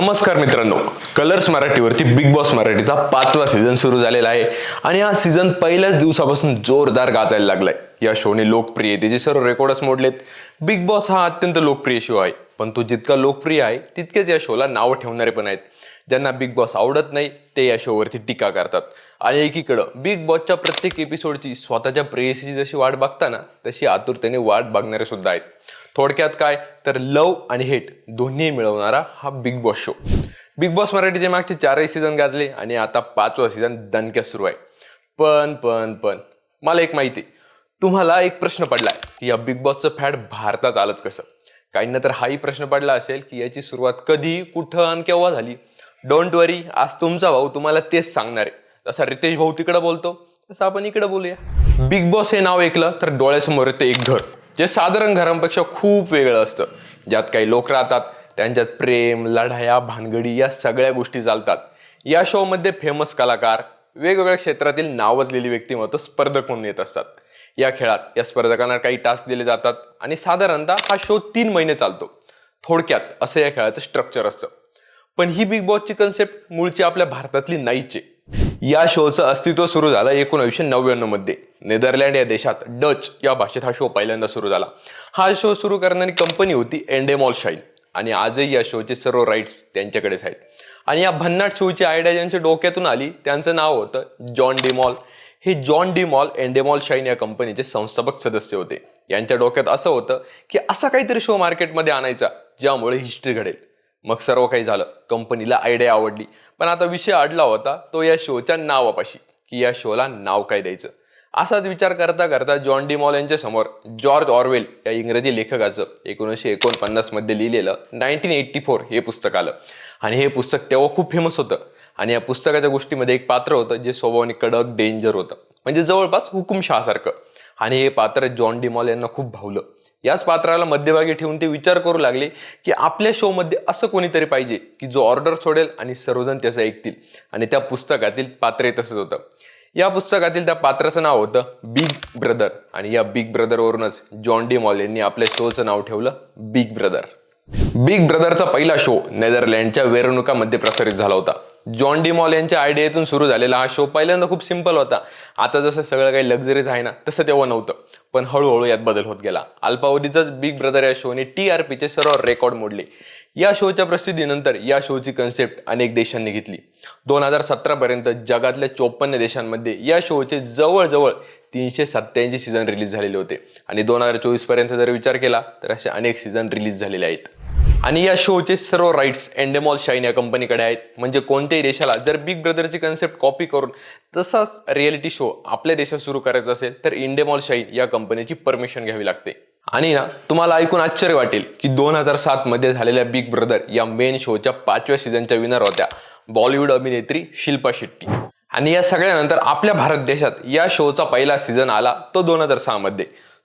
नमस्कार मित्रांनो. कलर्स मराठीवरती बिग बॉस मराठीचा पाचवा सीझन सुरू झालेला आहे. आणि हा सीझन पहिल्याच दिवसापासून जोरदार गाजायला लागलाय. या शोने लोकप्रियतेचे सर्व रेकॉर्डच मोडलेत. बिग बॉस हा अत्यंत लोकप्रिय शो आहे. पण तो जितका लोकप्रिय आहे तितकेच या शोला नावं ठेवणारे पण आहेत. ज्यांना बिग बॉस आवडत नाही ते या शोवरती टीका करतात. आणि एकीकडं बिग बॉसच्या प्रत्येक एपिसोडची स्वतःच्या प्रेयसीची जशी वाट बघताना तशी आतुरतेने वाट बघणारे सुद्धा आहेत. थोडक्यात काय? तर लव आणि हेट दोन्ही मिळवणारा हा big boss show big boss मराठीचे मागचे चारही सीझन गाजले आणि आता पाचवा सीझन दणक्यात सुरू आहे. पण पण पण मला एक माहिती आहे. तुम्हाला एक प्रश्न पडलाय की या बिग बॉसचं फॅड भारतात आलंच कसं? काहींना तर हाही प्रश्न पडला असेल की याची सुरुवात कधी कुठं आणि केव्हा झाली? डोंट वरी आज तुमचा भाऊ तुम्हाला तेच सांगणार आहे. जसा रितेश भाऊ तिकडे बोलतो तसं आपण इकडे बोलूया. बिग बॉस हे नाव ऐकलं तर डोळ्यासमोर येतं एक घर जे साधारण घरांपेक्षा खूप वेगळं असतं. ज्यात काही लोक राहतात त्यांच्यात प्रेम लढाया भानगडी या सगळ्या गोष्टी चालतात. या शोमध्ये फेमस कलाकार वेगवेगळ्या क्षेत्रातील नावाजलेली व्यक्तिमत्व स्पर्धक म्हणून येत असतात. या खेळात या स्पर्धकांना काही टास्क दिले जातात आणि साधारणतः हा शो तीन महिने चालतो. थोडक्यात असं या खेळाचं स्ट्रक्चर असतं. पण ही बिग बॉसची कन्सेप्ट मूळची आपल्या भारतातली नाहीच. आहे या शोचं अस्तित्व सुरू झालं एकोणीसशे नव्याण्णवमध्ये. नेदरलँड या देशात डच या भाषेत हा शो पहिल्यांदा सुरू झाला. हा शो सुरू करणारी कंपनी होती एंडेमॉल शाईन आणि आजही या शोचे सर्व राईट्स त्यांच्याकडेच आहेत. आणि या भन्नाट शोची आयडिया ज्यांच्या डोक्यातून आली त्यांचं नाव होतं जॉन डिमॉल हे जॉन डिमॉल एंडेमॉल शाईन या कंपनीचे संस्थापक सदस्य होते. यांच्या डोक्यात असं होतं की असा काहीतरी शो मार्केटमध्ये आणायचा ज्यामुळे हिस्ट्री घडेल. मग सर्व काही झालं. कंपनीला आयडिया आवडली. पण आता विषय अडला होता तो या शोच्या नावापाशी की या शोला नाव काय द्यायचं? असाच विचार करता करता जॉन डी मॉल यांच्या समोर जॉर्ज ऑरवेल या इंग्रजी लेखकाचं एकोणीसशे एकोणपन्नासमध्ये लिहिलेलं नाईन्टीन एट्टी फोर हे पुस्तक आलं. आणि हे पुस्तक तेव्हा खूप फेमस होतं. आणि या पुस्तकाच्या गोष्टीमध्ये एक पात्र होतं जे स्वभावाने कडक डेंजर होतं. म्हणजे जवळपास हुकुमशहासारखं आणि हे पात्र जॉन डी मॉल यांना खूप भावलं. याच पात्राला मध्यभागी ठेवून ते विचार करू लागले की आपल्या शोमध्ये असं कोणीतरी पाहिजे की जो ऑर्डर सोडेल आणि सर्वजण त्याचं ऐकतील. आणि त्या पुस्तकातील पात्र तसंच होतं. या पुस्तकातील त्या पात्राचं नाव होतं बिग ब्रदर आणि या बिग ब्रदरवरूनच जॉन डी मॉल यांनी आपल्या शोचं नाव ठेवलं बिग ब्रदर बिग ब्रदरचा पहिला शो नेदरलँडच्या वेरणुकामध्ये प्रसारित झाला होता. जॉन डी मॉल यांच्या आयडियातून सुरू झालेला हा शो पहिल्यांदा खूप सिंपल होता. आता जसं सगळं काही लक्झरीज आहे ना तसं तेव्हा नव्हतं. पण हळूहळू यात बदल होत गेला. अल्पावधीचाच बिग ब्रदर या शोने टी आर पीचे सर्व रेकॉर्ड मोडले. या शोच्या प्रसिद्धीनंतर या शोची कन्सेप्ट अनेक देशांनी घेतली. दोन हजार सतरापर्यंत जगातल्या चोपन्न देशांमध्ये या शोचे जवळजवळ तीनशे सत्त्याऐंशी सीझन रिलीज झालेले होते. आणि दोन हजार चोवीसपर्यंत जर विचार केला तर असे अनेक सीझन रिलीज झालेले आहेत. आणि या शोचे सर्व राईट्स एंडेमॉल शाईन या कंपनीकडे आहेत. म्हणजे कोणत्याही देशाला जर बिग ब्रदरची कन्सेप्ट कॉपी करून तसाच रियालिटी शो आपल्या देशात सुरू करायचा असेल तर इंडेमॉल शाईन या कंपनीची परमिशन घ्यावी लागते. आणि ना तुम्हाला ऐकून आश्चर्य वाटेल की दोन हजार सात मध्ये झालेल्या बिग ब्रदर या मेन शोच्या पाचव्या सीझनच्या विनर होत्या बॉलिवूड अभिनेत्री शिल्पा शेट्टी. आणि या सगळ्यानंतर आपल्या भारत देशात या शोचा पहिला सीझन आला तो दोन हजार सहा मध्ये.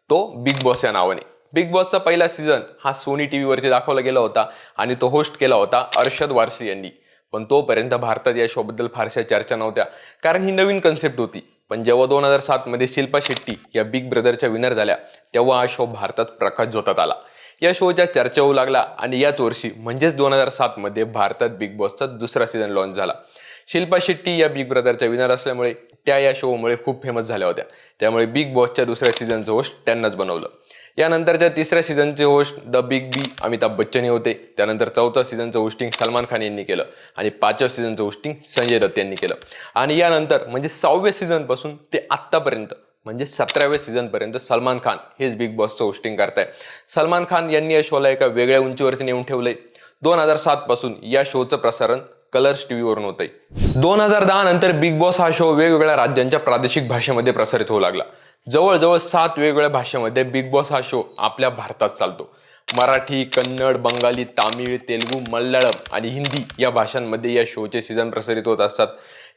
तो बिग बॉस या नावाने. बिग बॉसचा पहिला सीझन हा सोनी टी व्हीवरती दाखवला गेला होता आणि तो होस्ट केला होता अर्षद वारसी यांनी. पण तोपर्यंत भारतात या शोबद्दल फारशा चर्चा नव्हत्या. कारण ही नवीन कन्सेप्ट होती. पण जेव्हा दोन हजार सातमध्ये शिल्पा शेट्टी या बिग ब्रदरच्या विनर झाल्या तेव्हा हा शो भारतात प्रकाश झोतात आला. या शोच्या चर्चा होऊ लागला आणि याच वर्षी म्हणजेच दोन हजार सातमध्ये भारतात बिग बॉसचा दुसरा सीझन लॉन्च झाला. शिल्पा शेट्टी या बिग ब्रदरच्या विनर असल्यामुळे त्या या शोमुळे खूप फेमस झाल्या होत्या. त्यामुळे बिग बॉसच्या दुसऱ्या सीझनचं होस्ट त्यांनाच बनवलं. यानंतरच्या तिसऱ्या सीझनचे host the big B Amitabh Bachchan हे होते. त्यानंतर चौथ्या सीझनचं होस्टिंग सलमान खान यांनी केलं. आणि पाचव्या सीझनचं होस्टिंग संजय दत्त यांनी केलं. आणि यानंतर म्हणजे सहाव्या सीझनपासून ते आत्तापर्यंत म्हणजे सतराव्या सीझनपर्यंत सलमान खान हेच बिग बॉसचं होस्टिंग करताय. सलमान खान यांनी या शोला एका वेगळ्या उंचीवरती नेऊन ठेवलंय. दोन हजार सातपासून या शोचं प्रसारण कलर्स टी व्हीवरून होतंय. दोन हजार दहा नंतर बिग बॉस हा शो वेगवेगळ्या राज्यांच्या प्रादेशिक भाषेमध्ये प्रसारित होऊ लागला. जवळजवळ सात वेगवेगळ्या भाषेमध्ये बिग बॉस हा शो आपल्या भारतात चालतो. मराठी कन्नड बंगाली तामिळ तेलुगू मल्याळम आणि हिंदी या भाषांमध्ये या शोचे सीझन प्रसारित होत असतात.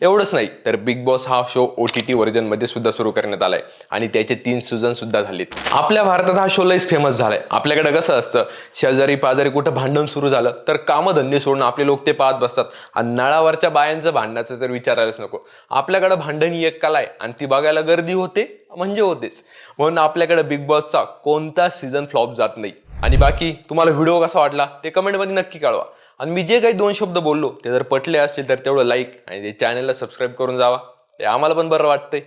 एवढंच नाही तर बिग बॉस हा शो ओ टी टी व्हर्जनमध्ये सुद्धा सुरू करण्यात आलाय. आणि त्याचे तीन सीझन सुद्धा झालेत. आपल्या भारतात हा शो लईच फेमस झालाय. आपल्याकडे कसं असतं शेजारी पाजारी कुठं भांडण सुरू झालं तर कामधंदे सोडून आपले लोक ते पाहत बसतात. आणि नळावरच्या बायांचं भांडणाचं जर विचारायलाच नको. आपल्याकडे भांडण ही एक कला आहे आणि ती बघायला गर्दी होते म्हणजे होतेच. म्हणून आपल्याकडे बिग बॉसचा कोणता सीझन फ्लॉप जात नाही. आणि बाकी तुम्हाला व्हिडिओ कसा वाटला ते कमेंटमध्ये नक्की कळवा. आणि मी जे काही दोन शब्द बोललो ते जर पटले असतील तर तेवढं लाईक आणि ते चॅनलला सबस्क्राईब करून जावा. ते आम्हाला पण बरं वाटतंय.